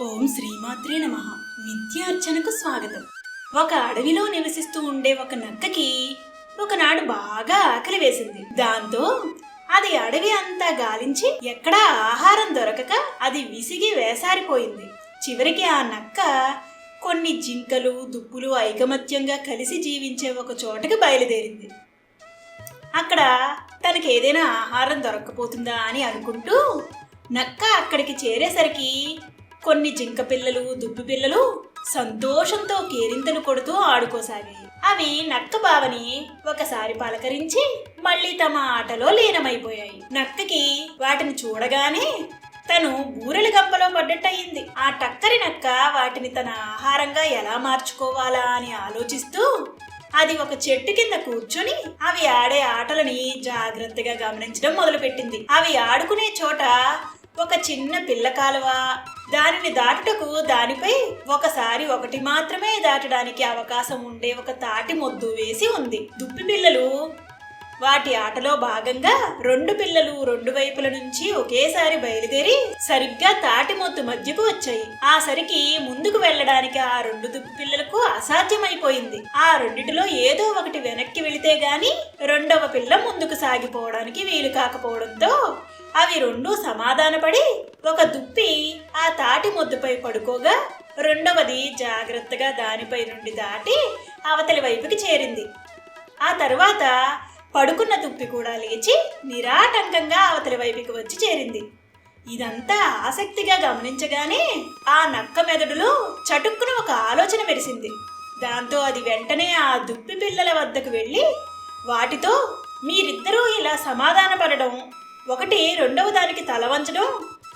ఓం శ్రీమాత్రే నమ. విద్యార్చనకు స్వాగతం. ఒక అడవిలో నివసిస్తూ ఉండే ఒక నక్కకి ఒకనాడు బాగా ఆకలి వేసింది. దాంతో అది అడవి అంతా గాలించి ఎక్కడా ఆహారం దొరకక అది విసిగి వేసారిపోయింది. చివరికి ఆ నక్క కొన్ని జింకలు దుప్పులు ఐకమత్యంగా కలిసి జీవించే ఒక చోటకి బయలుదేరింది. అక్కడ తనకి ఏదైనా ఆహారం దొరక్కపోతుందా అని అనుకుంటూ నక్క అక్కడికి చేరేసరికి కొన్ని జింక పిల్లలు దుబ్బి పిల్లలు సంతోషంతో కేరింతలు కొడుతూ ఆడుకోసాగాయి. అవి నక్క బావని ఒకసారి పలకరించి మళ్ళీ తమ ఆటలో లీనమైపోయాయి. నక్కకి వాటిని చూడగానే తను బూరెల గంపలో పడ్డట్టయింది. ఆ టక్కరి నక్క వాటిని తన ఆహారంగా ఎలా మార్చుకోవాలా అని ఆలోచిస్తూ అది ఒక చెట్టు కింద కూర్చొని అవి ఆడే ఆటలని జాగ్రత్తగా గమనించడం మొదలుపెట్టింది. అవి ఆడుకునే చోట ఒక చిన్న పిల్ల కాలువ. దానిని దాటుటకు దానిపై ఒకసారి ఒకటి మాత్రమే దాటడానికి అవకాశం ఉండే ఒక తాటి మొద్దు వేసి ఉంది. దుప్పి పిల్లలు. వాటి ఆటలో భాగంగా రెండు పిల్లలు రెండు వైపుల నుంచి ఒకేసారి బయలుదేరి సరిగ్గా తాటి మొద్దు మధ్యకు వచ్చాయి. ఆ సరికి ముందుకు వెళ్ళడానికి ఆ రెండు దుప్పి పిల్లలకు అసాధ్యమైపోయింది. ఆ రెండిటిలో ఏదో ఒకటి వెనక్కి వెళితే గాని రెండవ పిల్ల ముందుకు సాగిపోవడానికి వీలు కాకపోవడంతో అవి రెండూ సమాధానపడి ఒక దుప్పి ఆ తాటి ముద్దుపై పడుకోగా రెండవది జాగ్రత్తగా దానిపై నుండి దాటి అవతలి వైపుకి చేరింది. ఆ తరువాత పడుకున్న దుప్పి కూడా లేచి నిరాటంకంగా అవతలి వైపుకి వచ్చి చేరింది. ఇదంతా ఆసక్తిగా గమనించగానే ఆ నక్క మెదడులో చటుక్కున ఒక ఆలోచన మెరిసింది. దాంతో అది వెంటనే ఆ దుప్పి పిల్లల వద్దకు వెళ్ళి వాటితో మీరిద్దరూ ఇలా సమాధానపడడం ఒకటి రెండవ దానికి తల వంచడం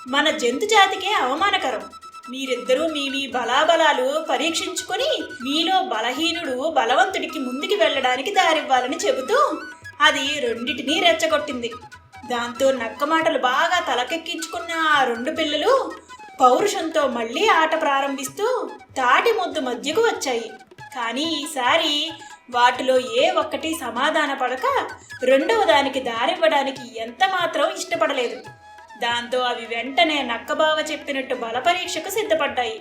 మన జంతు జాతికే అవమానకరం. మీరిద్దరూ మీ మీ బలాబలాలు పరీక్షించుకొని మీలో బలహీనుడు బలవంతుడికి ముందుకు వెళ్ళడానికి దారివ్వాలని చెబుతూ అది రెండిటినీ రెచ్చగొట్టింది. దాంతో నక్క మాటలు బాగా తలకెక్కించుకున్న ఆ రెండు పిల్లలు పౌరుషంతో మళ్ళీ ఆట ప్రారంభిస్తూ తాటి ముద్దు మధ్యకు వచ్చాయి. కానీ ఈసారి వాటిలో ఏ ఒక్కటి సమాధాన పడక రెండవ దానికి దారివ్వడానికి ఎంత మాత్రం ఇష్టపడలేదు. దాంతో అవి వెంటనే నక్కబావ చెప్పినట్టు బలపరీక్షకు సిద్ధపడ్డాయి.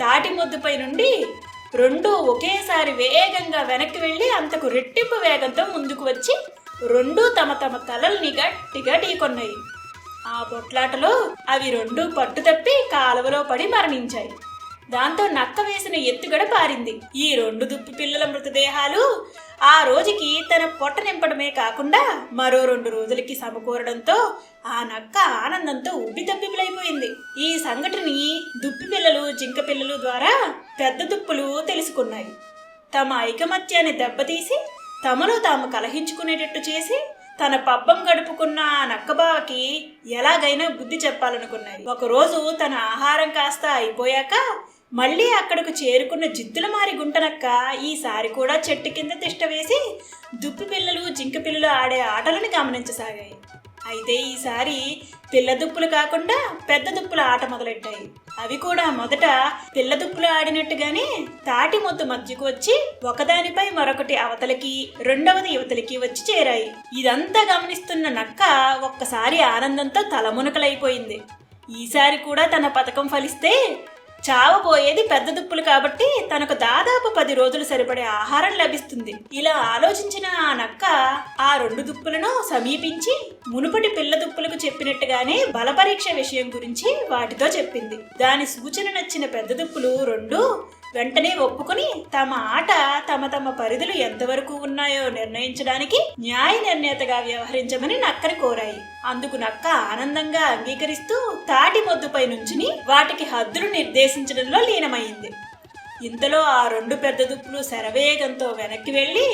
తాటి ముద్దుపై నుండి రెండూ ఒకేసారి వేగంగా వెనక్కి వెళ్ళి అంతకు రెట్టింపు వేగంతో ముందుకు వచ్చి రెండు తమ తమ తలల్ని గట్టిగా ఢీకొన్నాయి. ఆ పొట్లాటలో అవి రెండు పట్టు తప్పి కాలువలో పడి మరణించాయి. దాంతో నక్క వేసిన ఎత్తుగడ పారింది. ఈ రెండు దుప్పి పిల్లల మృతదేహాలు ఆ రోజుకి తన పొట్ట నింపడమే కాకుండా మరో రెండు రోజులకి సమకూరడంతో ఆ నక్క ఆనందంతో ఉబ్బి తబ్బిబులైపోయింది. ఈ సంఘటనని దుప్పి పిల్లలు జింక పిల్లలు ద్వారా పెద్ద దుప్పులు తెలుసుకున్నాయి. తమ ఐకమత్యాన్ని దెబ్బతీసి తమలో తాము కలహించుకునేటట్టు చేసి తన పబ్బం గడుపుకున్న ఆ నక్కబావకి ఎలాగైనా బుద్ధి చెప్పాలనుకున్నాయి. ఒకరోజు తన ఆహారం కాస్త అయిపోయాక మళ్ళీ అక్కడకు చేరుకున్న జిత్తుల మారి గుంటనక్క ఈసారి కూడా చెట్టు కింద తిష్ట వేసి దుప్పి పిల్లలు జింక పిల్లలు ఆడే ఆటలను గమనించసాగాయి. అయితే ఈసారి పిల్ల దుప్పులు కాకుండా పెద్ద దుప్పుల ఆట మొదలెట్టాయి. అవి కూడా మొదట పిల్ల దుప్పులు ఆడినట్టుగానే తాటి మొద్దు మధ్యకు వచ్చి ఒకదానిపై మరొకటి అవతలకి రెండవది యువతలకి వచ్చి చేరాయి. ఇదంతా గమనిస్తున్న నక్క ఒక్కసారి ఆనందంతో తలమునకలైపోయింది. ఈసారి కూడా తన పథకం ఫలిస్తే చావబోయేది పెద్ద దుప్పులు కాబట్టి తనకు దాదాపు పది రోజులు సరిపడే ఆహారం లభిస్తుంది. ఇలా ఆలోచించిన ఆ నక్క ఆ రెండు దుప్పులను సమీపించి మునుపటి పిల్ల దుప్పులకు చెప్పినట్టుగానే బలపరీక్ష విషయం గురించి వాటితో చెప్పింది. దాని సూచన నచ్చిన పెద్ద దుప్పులు రెండు వెంటనే ఒప్పుకొని తమ ఆట తమ తమ పరిధులు ఎంతవరకు ఉన్నాయో నిర్ణయించడానికి న్యాయ నిర్ణేతగా వ్యవహరించమని నక్కని కోరాయి. అందుకు నక్క ఆనందంగా అంగీకరిస్తూ తాటి మొద్దుపై నుంచుని వాటికి హద్దులు నిర్దేశించడంలో లీనమైంది. ఇంతలో ఆ రెండు పెద్ద దుప్పులు శరవేగంతో వెనక్కి వెళ్ళి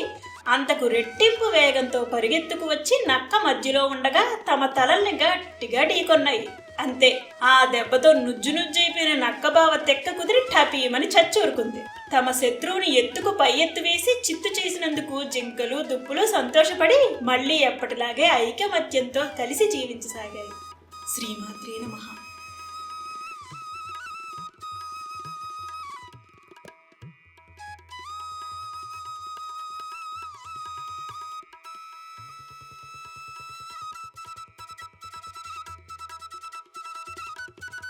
అంతకు రెట్టింపు వేగంతో పరిగెత్తుకు వచ్చి నక్క మధ్యలో ఉండగా తమ తలల్ని గట్టిగా ఢీకొన్నాయి. అంతే. ఆ దెబ్బతో నుజ్జు నుజ్జైపోయిన నక్కబావ తెక్క కుదిరి టపీయమని చచ్చూరుకుంది. తమ శత్రువుని ఎత్తుకు పై ఎత్తు వేసి చిత్తు చేసినందుకు జింకలు దుప్పులు సంతోషపడి మళ్ళీ ఎప్పటిలాగే ఐకమత్యంతో కలిసి జీవించసాగాయి. శ్రీమాత